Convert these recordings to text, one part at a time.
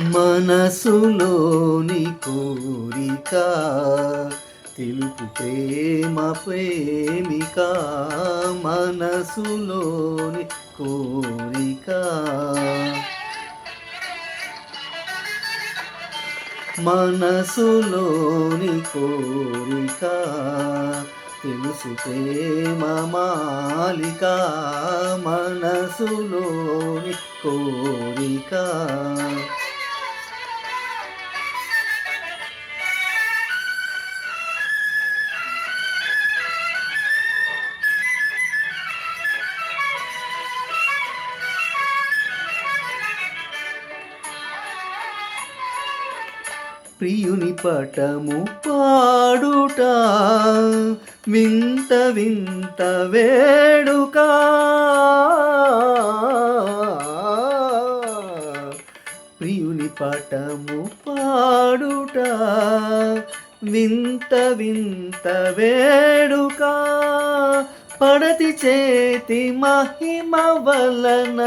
మనసులోని కోరిక తెలుపు ప్రేమ ప్రేమిక మనసులోని కోరిక. మనసులోని కోరిక తెలుసు ప్రేమ మాలిక మనసులోని కోరిక. ప్రియుని పటము పాడుట వింత వింత వేడుక. ప్రియుని పటము పాడుట వింత వింత వేడుక. పడతి చేతి మహిమ వలన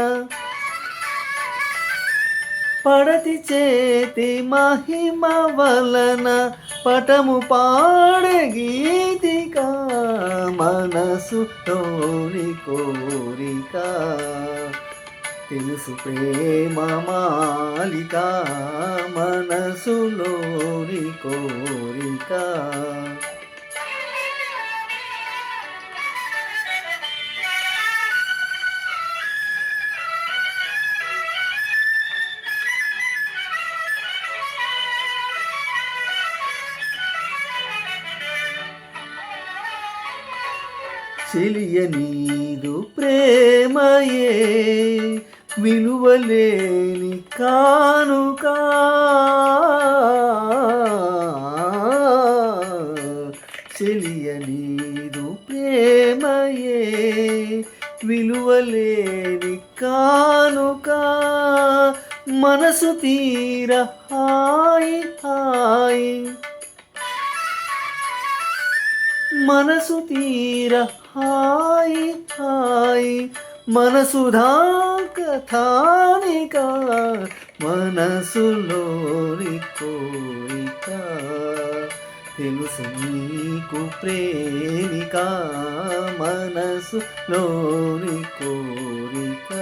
పడతి చేతి మహిమ వలన పటము పాడే గీతిక మనసు తోని కోరిక. తెలుసు ప్రేమ మాలిక మనసులోని కోరిక. చెలియ నీదు ప్రేమయే విలువలేని కానుక. చెలియ నీదు ప్రేమయే విలువలేని కానుక. మనసు తీర హాయి హాయి మనసు తీర హాయి హాయి మనసుధా కథానిక మనసులోని కోరిక. తెలుసు నీకు ప్రేమిక మనసులోని కోరిక.